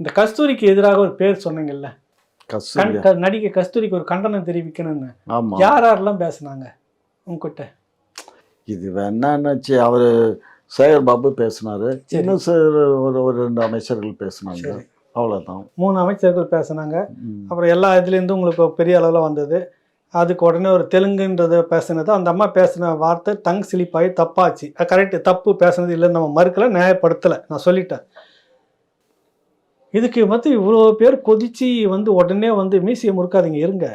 இந்த கஸ்தூரிக்கு எதிராக ஒரு பேர் சொன்னீங்கல்ல? நடிகை கஸ்தூரிக்கு ஒரு கண்டனம் தெரிவிக்கணும்னு. யார் யாரெல்லாம் பேசுனாங்க உங்ககிட்ட இது என்னன்னாச்சு அவரு சேகர் பாபு பேசினாரு சரி. இன்னும் சில ஒரு ஒரு ரெண்டு அமைச்சர்கள் பேசினாங்க. சரி. அவ்வளவுதான். மூணு அமைச்சர்கள் பேசுனாங்க. அப்புறம் எல்லா இதுலேருந்தும் உங்களுக்கு பெரிய அளவில் வந்தது. அதுக்கு உடனே ஒரு தெலுங்குன்றதை பேசுனது. அந்த அம்மா பேசின வார்த்தை டங் சிலிப்பாகி தப்பாச்சு. கரெக்டு தப்பு பேசுனது இல்லைன்னு நம்ம மறுக்கல நியாயப்படுத்தலை. நான் சொல்லிட்டேன். இதுக்கு வந்து இவ்வளோ பேர் கொதிச்சு வந்து உடனே வந்து மீசியை முறுக்காதீங்க இருங்க.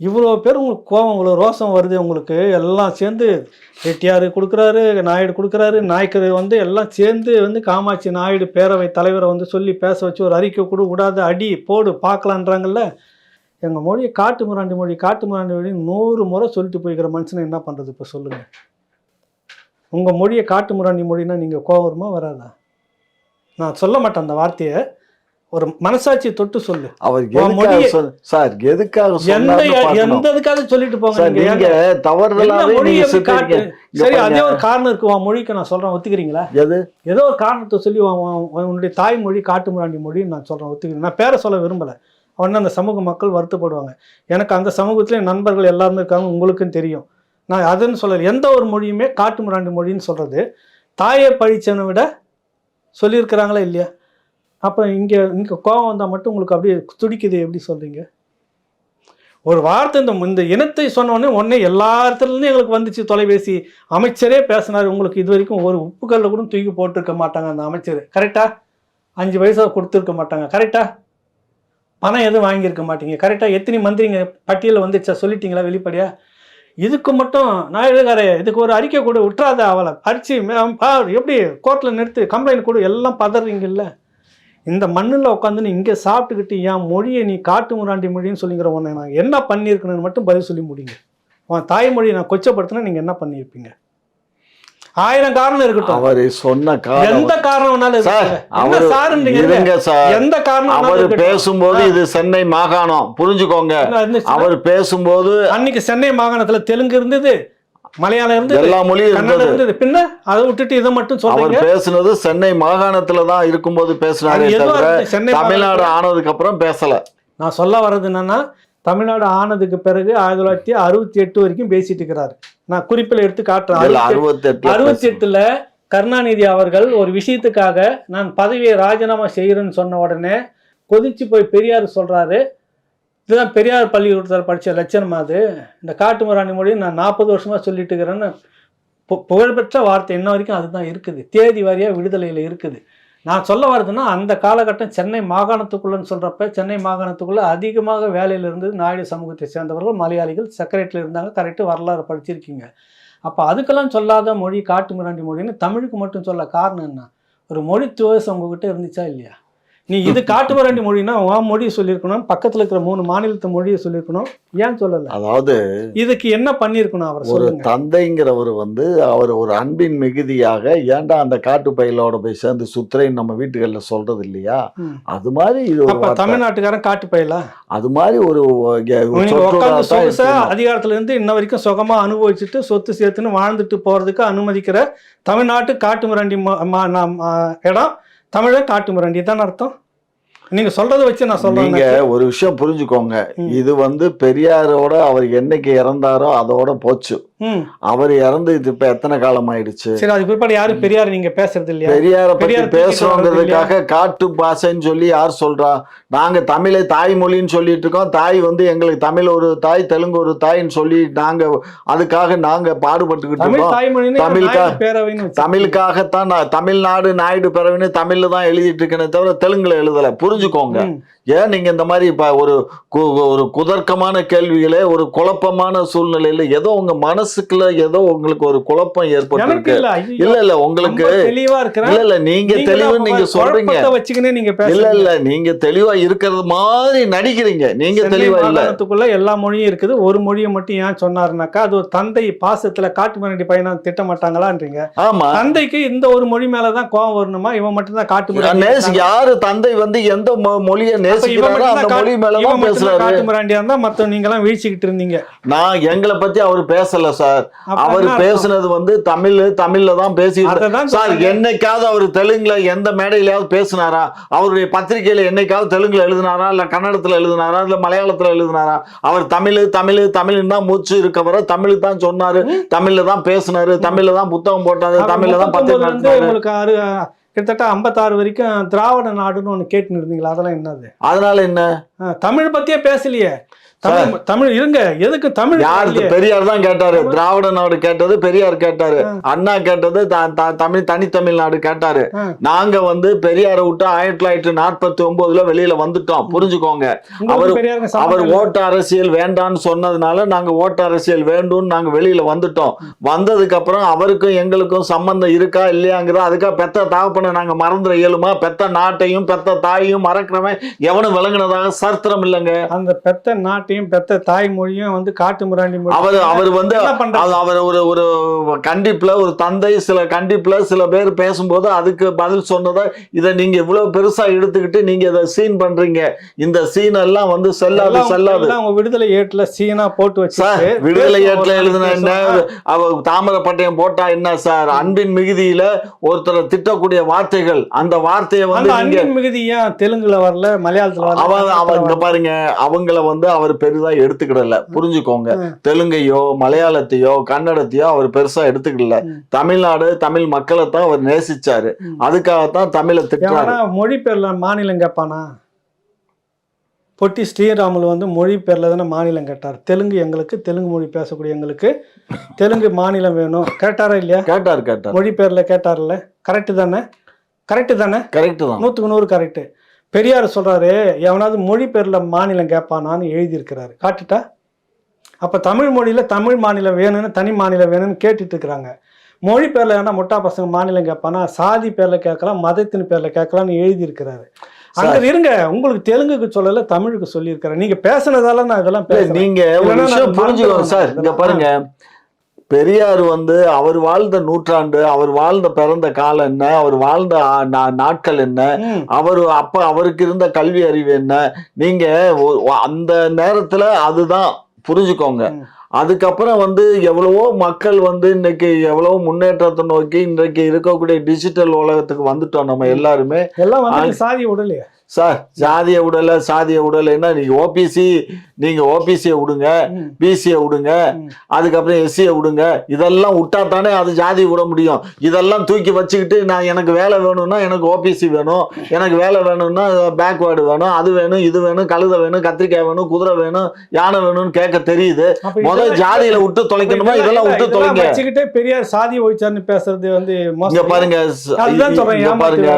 இவ்வளோ பேர் உங்களுக்கு கோபம் உங்களுக்கு ரோசம் வருது உங்களுக்கு. எல்லாம் சேர்ந்து ரெட்டியார் கொடுக்குறாரு நாயுடு கொடுக்குறாரு நாய்க்கர் வந்து எல்லாம் சேர்ந்து வந்து காமாட்சி நாயுடு பேரவை தலைவரை வந்து சொல்லி பேச வச்சு ஒரு அறிக்கை கொடு விடாத அடி போடு பார்க்கலான்றாங்கல்ல. எங்கள் மொழியை காட்டு முராண்டி மொழி காட்டு முராண்டி மொழி நூறு முறை சொல்லிட்டு போய்க்கிற மனுஷனை என்ன பண்ணுறது இப்போ சொல்லுங்கள் உங்கள் மொழியை காட்டு முராண்டி மொழின்னா நீங்கள் கோவம் வருமா வராதா? நான் சொல்ல மாட்டேன் அந்த வார்த்தையை. ஒரு மனசாட்சியை தொட்டு சொல்லு. அவர் சார் எதுக்காக எந்த. எந்த இதுக்காக சொல்லிட்டு போங்க சார் நீங்க தவறுதலாவே நீங்க சரி. அதே ஒரு காரணம் இருக்கு. உன் மொழிக்கு நான் சொல்றேன். ஒத்துக்கிறீங்களா? எது? ஏதோ ஒரு காரணத்தை சொல்லி உன் உன் உன்னுடைய தாய்மொழி காட்டுமிராண்டி மொழின்னு நான் சொல்றேன். ஒத்துக்கிறேன் நான் பேரை சொல்ல விரும்பல. அவன அந்த சமூக மக்கள் வருத்தப்படுவாங்க. எனக்கு அந்த சமூகத்துல நண்பர்கள் எல்லாருமே இருக்காங்க. உங்களுக்கும் தெரியும். நான் அதுன்னு சொல்லல. எந்த ஒரு மொழியுமே காட்டுமிராண்டி மொழின்னு சொல்றது. தாயை பழிச்சவனை விட சொல்லியிருக்கிறாங்களா இல்லையா? அப்போ இங்கே இங்கே கோபம் வந்தால் மட்டும் உங்களுக்கு அப்படியே துடிக்குது எப்படி சொல்கிறீங்க ஒரு வார்த்தை இந்த இந்த இனத்தை சொன்னோடனே உடனே எல்லா இடத்துலேருந்து எங்களுக்கு வந்துச்சு. தொலைபேசி அமைச்சரே பேசினார். உங்களுக்கு இது வரைக்கும் ஒரு உப்புக்கல்ல கூட தூக்கி போட்டிருக்க மாட்டாங்க அந்த அமைச்சர். கரெக்டாக அஞ்சு வயசாக கொடுத்துருக்க மாட்டாங்க. கரெக்டாக பணம் எதுவும் வாங்கியிருக்க மாட்டீங்க. கரெக்டாக எத்தனை மந்திரிங்க பட்டியலில் வந்துச்சா? சொல்லிட்டீங்களா வெளிப்படையாக இதுக்கு மட்டும் நான் எழுதுகாரே இதுக்கு ஒரு அறிக்கை கூட விட்டுறாத அவளை. அரிச்சு எப்படி கோர்ட்டில் நிறுத்து கம்ப்ளைண்ட் கொடு எல்லாம் பதறீங்கல்ல? இந்த மண்ணில் உட்காந்து இங்கே சாப்பிட்டுக்கிட்டு என் மொழியை நீ காட்டு முராண்டி மொழின்னு சொல்லிங்கிற உன்னை நான் என்ன பண்ணியிருக்கணும்னு மட்டும் பதில் சொல்லி முடியுங்க உன் தாய்மொழியை நான் கொச்சப்படுத்தினா நீங்கள் என்ன பண்ணியிருப்பீங்க? ஆயிரம் காரணம் இருக்கட்டும். அவரு சொன்ன காலம் எந்த காரணம் வேணாலும் அவரு? இருங்க சார். எந்த காரணம் அவர். பேசும்போது இது சென்னை மாகாணம். புரிஞ்சுக்கோங்க. அவர் பேசும்போது அன்னைக்கு சென்னை மாகாணத்துல தெலுங்கு இருந்தது மலையாளம் இருந்தது எல்லா மொழியும் இருந்தது. பின்ன அதை விட்டுட்டு இதை மட்டும் அவர் சொல்றீங்க பேசுனது சென்னை மாகாணத்துல தான் இருக்கும்போது பேசினாரே? சென்னை தமிழ்நாடு ஆனதுக்கு அப்புறம் பேசல. நான் சொல்ல வர்றது என்னன்னா தமிழ்நாடு ஆனதுக்கு பிறகு ஆயிரத்தி தொள்ளாயிரத்தி அறுபத்தி எட்டு வரைக்கும் பேசிட்டு இருக்கிறாரு. நான் குறிப்பில் எடுத்து காட்டுறேன். அறுபத்தி எட்டுல கருணாநிதி அவர்கள் ஒரு விஷயத்துக்காக நான் பதவியை ராஜினாமா செய்கிறேன்னு சொன்ன உடனே கொதிச்சு போய் பெரியார் சொல்றாரு. இதுதான் பெரியார் பள்ளிக்கூடத்தில் படிச்ச லட்சணமா அது. இந்த காட்டுமிராணி மொழி நான் நாற்பது வருஷமா சொல்லிட்டு இருக்கிறேன்னு பு- புகழ்பெற்ற வார்த்தை இன்ன வரைக்கும் அதுதான் இருக்குது. தேதி வாரியா விடுதலையில் இருக்குது. நான் சொல்ல வருதுன்னா அந்த காலகட்டம் சென்னை மாகாணத்துக்குள்ளன்னு சொல்கிறப்ப சென்னை மாகாணத்துக்குள்ளே அதிகமாக வேலையில் இருந்து நாயுடு சமூகத்தை சேர்ந்தவர்கள் மலையாளிகள் செக்ரட்டரியில் இருந்தாங்க கரெக்டு வரலாறு படிச்சிருக்கீங்க. அப்போ அதுக்கெல்லாம் சொல்லாத மொழி காட்டு மிராண்டி மொழின்னு தமிழுக்கு மட்டும் சொல்ல காரணம் என்ன? ஒரு மொழி துவசம் உங்ககிட்ட இருந்துச்சா இல்லையா? நீ இது காட்டு மிராண்டி மொழினா உன் மொழியை சொல்லியிருக்கணும் பக்கத்தில் இருக்கிற மூணு மாநிலத்து மொழியை சொல்லியிருக்கணும் ஏன் சொல்லலை அதாவது இதுக்கு என்ன பண்ணியிருக்கணும் அவர் ஒரு தந்தைங்கிறவர் வந்து அவர் ஒரு அன்பின் மிகுதியாக ஏன்டா அந்த காட்டு பயிலோட போய் சேர்ந்து சுத்துறேன்னு நம்ம வீட்டுகள்ல சொல்றது இல்லையா. அது மாதிரி இது. தமிழ்நாட்டுக்காரன் காட்டு பயிலா அது மாதிரி ஒரு. அதிகாரத்துல இருந்து இன்ன வரைக்கும் சுகமா அனுபவிச்சுட்டு சொத்து சேர்த்துன்னு வாழ்ந்துட்டு போறதுக்கு அனுமதிக்கிற தமிழ்நாட்டு காட்டு மிராண்டி ம- ம- நம், ஆ, இடம் தமிழை காட்டு மிராண்டி. தான் அர்த்தம்? நீங்க சொல்றதை வச்சு நான் சொல்றேன். நீங்க ஒரு விஷயம் புரிஞ்சுக்கோங்க. இது வந்து பெரியாரோட அவர் என்னைக்கு இறந்தாரோ அதோட போச்சு. அவர் இறந்து இது இப்ப எத்தனை காலம் ஆயிடுச்சு சரி அதுக்கு பிற்பாடு யாரும் பெரியார் நீங்க பேசுறது இல்லையா? பெரியார பத்தி பேசுறோங்கிறதுக்காக காட்டு பாஷைன்னு சொல்லி யார் சொல்றா? நாங்க தமிழை தாய்மொழின்னு சொல்லிட்டு இருக்கோம். தாய் வந்து எங்களுக்கு தமிழ் ஒரு தாய் தெலுங்கு ஒரு தாய்ன்னு சொல்லி நாங்க அதுக்காக நாங்க பாடுபட்டுக்கிட்டு இருக்கோம். தாய்மொழின்னு தமிழுக்கா- நாயுடு பேரவைன்னு வச்சு- தமிழுக்காகத்தான் தமிழ்நாடு நாயுடு பிறவின்னு தமிழ்ல தான் எழுதிட்டு இருக்கேனே தவிர தெலுங்குல எழுதல. புரிஞ்சுக்கோங்க. ஏன் நீங்க இந்த மாதிரி இப்ப ஒரு ஒரு குதர்க்கமான கேள்விகளே ஒரு குழப்பமான சூழ்நிலையில ஏதோ உங்க மனசுக்குள்ள ஏதோ உங்களுக்கு ஒரு குழப்பம் எனக்கு ஏற்பட்டு இல்ல இல்ல உங்களுக்கு தெளிவா இல்ல இல்ல நீங்க நீங்க தெளிவு தான் நீங்க சொல்றீங்க. நீங்க இல்ல இல்ல நீங்க தெளிவா இருக்கிறது மாதிரி நடிக்கிறீங்க. நீங்க தெளிவா இல்ல. எல்லா மொழியும் இருக்குது. ஒரு மொழியை மட்டும் ஏன் சொன்னாருனாக்கா அது ஒரு தந்தை பாசத்துல காட்டு மிராண்டி பையனா திட்ட மாட்டாங்களான்றீங்க ஆமா. தந்தைக்கு இந்த ஒரு மொழி மேலதான் கோவம் வரணுமா? இவன் மட்டும் தான் காட்டு யாரு தந்தை வந்து எந்த எந்த மொழியை நேசிக்கிறாரோ அந்த மொழி மேலதான் பேசுறாரு இருந்தா மத்த நீங்க எல்லாம் வீழ்ச்சிக்கிட்டு இருந்தீங்க. நான் எங்களை பத்தி அவர் பேசல சார். அவர்? பேசுனது வந்து தமிழ் தமிழ்ல தான் அததான் சார். என்னைக்காவது அவர் தெலுங்குல எந்த மேடையிலயாவது பேசினாரா? அவருடைய பத்திரிகையில என்னைக்காவது தெலுங்குல எழுதினாரா? இல்ல கன்னடத்துல எழுதினாரா? இல்ல மலையாளத்துல எழுதினாரா? அவர் தமிழ் தமிழ் தமிழ் தான் மூச்சு இருக்கவரை. தமிழ் தான் சொன்னாரு. தமிழ்ல தான் பேசினாரு. தமிழ்ல தான் புத்தகம் போட்டாரு. தமிழ்ல தான் 39 பத்திரிகை கிட்டத்தட்ட ஐம்பத்தாறு வரைக்கும் திராவிட நாடுன்னு ஒன்று கேட்டுன்னு இருந்தீங்களா? அதெல்லாம் என்னது? அதனால என்ன? தமிழ் பத்தியே பேசலையே. தமிழ் தமிழ் இருங்க. எதுக்கு தமிழ் யார்? பெரியார் தான் கேட்டாரு. திராவிட நாடு கேட்டது பெரியார் கேட்டாரு. அண்ணா கேட்டது தமிழ் தனித்தமிழ் நாடு கேட்டாரு. நாங்க வந்து பெரியாரை விட்டு ஆயிரத்தி தொள்ளாயிரத்தி நாற்பத்தி ஒன்பதுல வெளியில வந்துட்டோம். புரிஞ்சுக்கோங்க. அவர் அவர். ஓட்டு அரசியல் வேண்டான்னு சொன்னதுனால நாங்க ஓட்டு அரசியல் வேண்டும்னு நாங்க வெளியில வந்துட்டோம். வந்ததுக்கு அப்புறம் அவருக்கும் எங்களுக்கும் சம்பந்தம் இருக்கா இல்லையாங்கிறத அதுக்காக பெத்த தகப்பனை நாங்க மறந்துட இயலுமா? பெத்த நாட்டையும் பெத்த தாயையும் மறக்கிறவன் எவனும் விளங்குனதாக சரித்திரம் இல்லைங்க. அந்த பெத்த நாட்டையும் பெத்த தாய்மொழியும் வந்து காட்டு மிராண்டி மொழி. அவர் அவர் வந்து அவர் ஒரு ஒரு கண்டிப்புல ஒரு தந்தை சில கண்டிப்புல சில பேர் பேசும்போது அதுக்கு பதில் சொன்னதை இதை நீங்க இவ்வளவு பெருசா எடுத்துக்கிட்டு நீங்க இதை சீன் பண்றீங்க. இந்த சீன் எல்லாம் வந்து செல்லாது செல்லாது. உங்க விடுதலை ஏட்டுல சீனா போட்டு சார் வச்சு விடுதலை ஏற்ற எழுதுன என்ன அவ தாமரை பட்டயம் போட்டா என்ன சார்? அன்பின் மிகுதியில ஒருத்தரை திட்டக்கூடிய வார்த்தைகள் அந்த வார்த்தையை வந்து அன்பின் மிகுதி ஏன் தெலுங்குல வரல மலையாளத்துல வரல அவன் அவன் வரல? பாருங்க. அவங்கள வந்து அவர் பெரிதா எடுத்துக்கிடல. புரிஞ்சுக்கோங்க. தெலுங்கையோ மலையாளத்தையோ கன்னடத்தையோ அவர் பெருசா எடுத்துக்கிடல. தமிழ்நாடு தமிழ் மக்களை தான் அவர் நேசிச்சாரு. அதுக்காகத்தான் தமிழை திட்டுறாரு. எவனா மொழி பேர்ல மாநிலம் கேட்பானா பொட்டி ஸ்ரீராமுலு வந்து மொழி பேர்ல தானே மாநிலம் கேட்டார். தெலுங்கு எங்களுக்கு தெலுங்கு மொழி பேசக்கூடிய எங்களுக்கு. தெலுங்கு மாநிலம் வேணும். கேட்டாரா இல்லையா? கேட்டார் கேட்டார். மொழி பேர்ல கேட்டார்ல. கரெக்டு தானே? கரெக்டு தானே? கரெக்ட் தான். நூற்றுக்கு நூறு கரெக்டு பெரியார் சொல்றாரு எவனாவது மொழி பேர்ல மாநிலம் கேட்பானான்னு எழுதியிருக்கிறாரு. காட்டுட்டா? அப்ப தமிழ் மொழியில தமிழ் மாநிலம் வேணும்னு தனி மாநிலம் வேணும்னு கேட்டுட்டு இருக்கிறாங்க மொழி பேர்ல வேணா முட்டா பசங்க மாநிலம் கேட்பானா சாதி பேர்ல கேட்கலாம் மதத்தின் பேர்ல கேட்கலாம்னு எழுதியிருக்கிறாரு. அங்க இருங்க உங்களுக்கு தெலுங்குக்கு சொல்லல தமிழுக்கு சொல்லியிருக்கிறேன் நீங்க பேசுனதால நான் இதெல்லாம் இல்ல, பேசுறேன். நீங்க ஒரு இல்லைன்னா விஷயம் நான் புரிஞ்சுக்கோங்க சார். இங்க இதெல்லாம். பெரியார் வந்து அவர் வாழ்ந்த நூற்றாண்டு அவர் வாழ்ந்த பிறந்த காலம் என்ன அவர் வாழ்ந்த நாட்கள் என்ன. அவர் அப்ப அவருக்கு இருந்த கல்வி அறிவு என்ன நீங்க அந்த நேரத்துல அதுதான் புரிஞ்சுக்கோங்க. அதுக்கப்புறம் வந்து எவ்வளவோ மக்கள் வந்து இன்னைக்கு எவ்வளவோ முன்னேற்றத்தை நோக்கி இன்றைக்கு இருக்கக்கூடிய டிஜிட்டல் உலகத்துக்கு வந்துட்டோம் நம்ம எல்லாருமே. எல்லாம் சாதி உடலையே. சார் ஜாதிய உடல சாதிய உடலைன்னா நீங்க ஓபிசி நீங்க ஓபிசியை விடுங்க. பிசியை விடுங்க. அதுக்கப்புறம் எஸ்சியை விடுங்க. இதெல்லாம் விட்டா தானே அது ஜாதி விட முடியும். இதெல்லாம் தூக்கி வச்சுக்கிட்டு நான் எனக்கு வேலை வேணும்னா எனக்கு ஓபிசி வேணும். எனக்கு வேலை வேணும்னா பேக்வேர்டு வேணும். அது வேணும் இது வேணும் கழுதை வேணும் கத்திரிக்காய் வேணும் குதிரை வேணும் யானை வேணும்னு கேட்க தெரியுது. முதல் ஜாதியில விட்டு தொலைக்கணுமா? இதெல்லாம் விட்டு தொலைங்க. வச்சுக்கிட்டே பெரியார் சாதி ஒழிச்சார்னு பேசுறது வந்து. பாருங்க பாருங்க.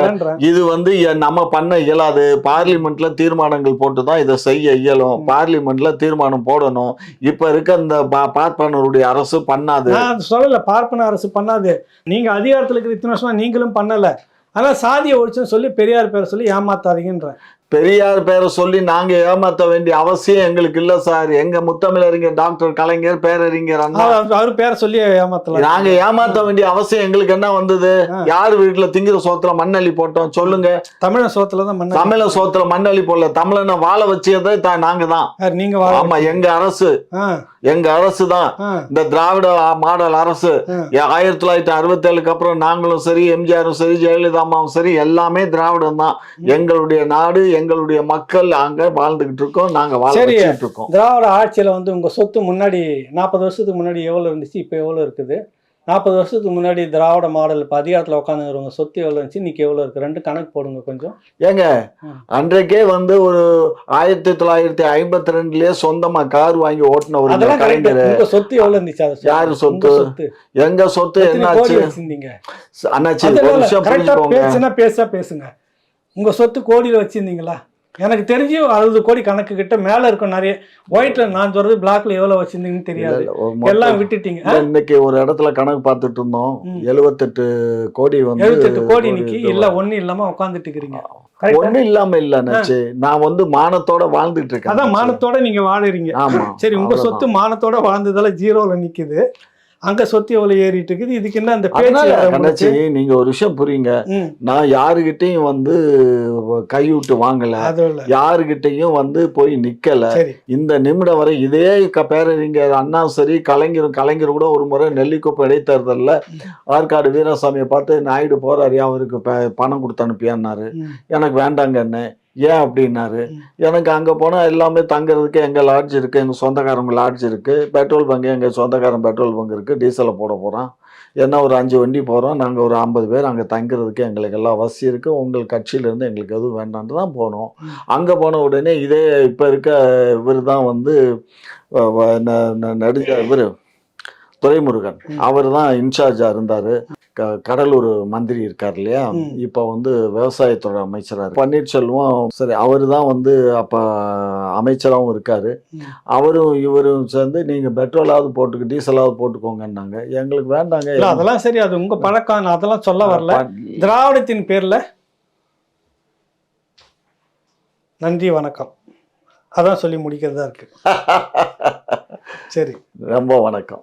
இது வந்து நம்ம பண்ண இயலாது. பார்லிமெண்ட்ல தீர்மானங்கள் போட்டு தான் இதை செய்ய இயலும். பார்லிமெண்ட்ல தீர்மானம் போடணும். இப்ப இருக்க இந்த பார்ப்பனருடைய அரசு பண்ணாது. அது சொல்லல. பார்ப்பன அரசு பண்ணாது. நீங்க அதிகாரத்துல இருக்கிற இத்தனை வருஷமா நீங்களும் பண்ணல. ஆனா சாதியை ஒழிச்சுன்னு சொல்லி பெரியார் பேரை சொல்லி ஏமாத்தாதீங்கன்ற பெரியார் பேரை சொல்லி நாங்க ஏமாத்த வேண்டிய அவசியம் எங்களுக்கு இல்ல சார். எங்க முத்தமிழறிஞர் டாக்டர் கலைஞர் பேரறிஞர் அண்ணா. அவர் பேரை சொல்லி ஏமாத்தலாம் நாங்க ஏமாத்த வேண்டிய அவசியம் எங்களுக்கு என்ன வந்தது. யார் வீட்டுல திங்கிற சோத்துல மண்ணள்ளி போட்டோம்? சொல்லுங்க. தமிழன் சோத்துல தான் மன்ன தமிழ சோத்துல மண்ணள்ளி போடல. தமிழனை வாழ வச்சதே தான் நாங்க தான். நீங்க ஆமா எங்க அரசு. எங்க அரசு தான். இந்த திராவிட மாடல் அரசு. ஆயிரத்தி தொள்ளாயிரத்தி அறுபத்தி ஏழுக்கு அப்புறம் நாங்களும் சரி எம்ஜிஆரும் சரி ஜெயலலிதா அம்மாவும் சரி எல்லாமே திராவிடம் தான். எங்களுடைய நாடு எங்களுடைய மக்கள் அங்க வாழ்ந்துகிட்டு இருக்கோம் நாங்க வாழ சரி. வச்சுட்டு இருக்கோம். திராவிட ஆட்சியில வந்து உங்க சொத்து முன்னாடி நாற்பது வருஷத்துக்கு முன்னாடி எவ்வளவு இருந்துச்சு இப்போ எவ்வளவு இருக்குது? நாற்பது வருஷத்துக்கு முன்னாடி திராவிட மாடல் இப்போ அதிகாரத்தில் உட்காந்துருவங்க சொத்து எவ்வளோ இருந்துச்சு இன்னைக்கு எவ்வளோ இருக்கு? ரெண்டு கணக்கு போடுங்க கொஞ்சம். ஏங்க. அன்றைக்கே வந்து ஒரு ஆயிரத்தி தொள்ளாயிரத்தி ஐம்பத்தி ரெண்டுலயே சொந்தமா கார் வாங்கி அதெல்லாம் கரெக்ட் கலைஞர். சொத்து எவ்வளவு இருந்துச்சு. யாரு சொத்து? சொத்து. எங்க சொத்து என்னாச்சு? வச்சிருந்தீங்க? அண்ணாச்சி ஒரு பேசுனா பேசா பேசுங்க. உங்க சொத்து கோடியில வச்சிருந்தீங்களா? எனக்கு தெரிஞ்சு அறுபது கோடி கணக்கு கிட்ட மேல இருக்கும் நிறைய ஒயிட்ல நான் சொல்றது பிளாக்ல எவ்வளவு வச்சிருந்தீங்கன்னு தெரியாது. எல்லாம் விட்டுட்டீங்க. இன்னைக்கு ஒரு இடத்துல கணக்கு பார்த்துட்டு இருந்தோம். எழுபத்தெட்டு கோடி வந்து எழுபத்தெட்டு கோடி இன்னைக்கு இல்ல ஒண்ணு இல்லாம உட்காந்துட்டு இருக்கிறீங்க. ஒண்ணும் இல்லாம இல்ல நான் வந்து மானத்தோட வாழ்ந்துட்டு இருக்கேன் அதான். மானத்தோட நீங்க வாழுறீங்க. ஆமா சரி உங்க. சொத்து மானத்தோட வாழ்ந்ததால ஜீரோல நிக்குது. அங்க சொத்து எவ்வளவு ஏறிட்டு இருக்குது? இதுக்கு என்ன அந்த பேச்சு நீங்க ஒரு விஷயம் புரியுங்க. நான் யாருகிட்டயும் வந்து கைவிட்டு வாங்கல. யாருகிட்டயும் வந்து போய் நிக்கல. இந்த நிமிடம் வரை இதே க- பேரறிஞர் அண்ணா சரி கலைஞர் கலைஞர் கூட ஒரு முறை நெல்லிக்குப்பம் இடைத்தேர்தலில் ஆற்காடு வீராசாமியை பார்த்து நாயுடு போறாரு அவருக்கு பணம் கொடுத்து அனுப்பியான்னாரு. எனக்கு வேண்டாங்க என்ன ஏன் அப்படின்னாரு. எனக்கு அங்கே போனால் எல்லாமே தங்குறதுக்கு எங்கள் லாட்ஜ் இருக்குது எங்கள் சொந்தக்காரங்க லாட்ஜ் இருக்குது பெட்ரோல் பங்கு எங்கள் சொந்தக்காரன் பெட்ரோல் பங்க் இருக்குது டீசலை போட போகிறோம் என்ன ஒரு அஞ்சு வண்டி போகிறோம் நாங்கள் ஒரு ஐம்பது பேர் அங்கே தங்குறதுக்கு எங்களுக்கு எல்லாம் வசதி இருக்குது உங்கள் கட்சியிலேருந்து எங்களுக்கு எதுவும் வேண்டான்ட்டு தான் போனோம். அங்கே போன உடனே இதே இப்போ இருக்க இவர் தான் வந்து வ- வ- ந- ந- நடிச்ச இவர். துரைமுருகன். அவர் தான் இன்சார்ஜாக இருந்தார். கடலூர் மந்திரி இருக்கார் இல்லையா. இப்போ வந்து விவசாயத்துறை அமைச்சராக பன்னீர்செல்வம் சரி அவர் தான் வந்து அப்போ அமைச்சராகவும் இருக்கார். அவரும் இவரும் சேர்ந்து நீங்கள் பெட்ரோலாவது போட்டுக்கு டீசலாவது போட்டுக்கோங்கன்னாங்க. எங்களுக்கு வேண்டாங்க. அதெல்லாம் சரி அது உங்க பழக்கம். நான் அதெல்லாம் சொல்ல வரல. திராவிடத்தின் பேர்ல நன்றி வணக்கம். அதான் சொல்லி முடிக்கிறதா இருக்கு. சரி. ரொம்ப வணக்கம்.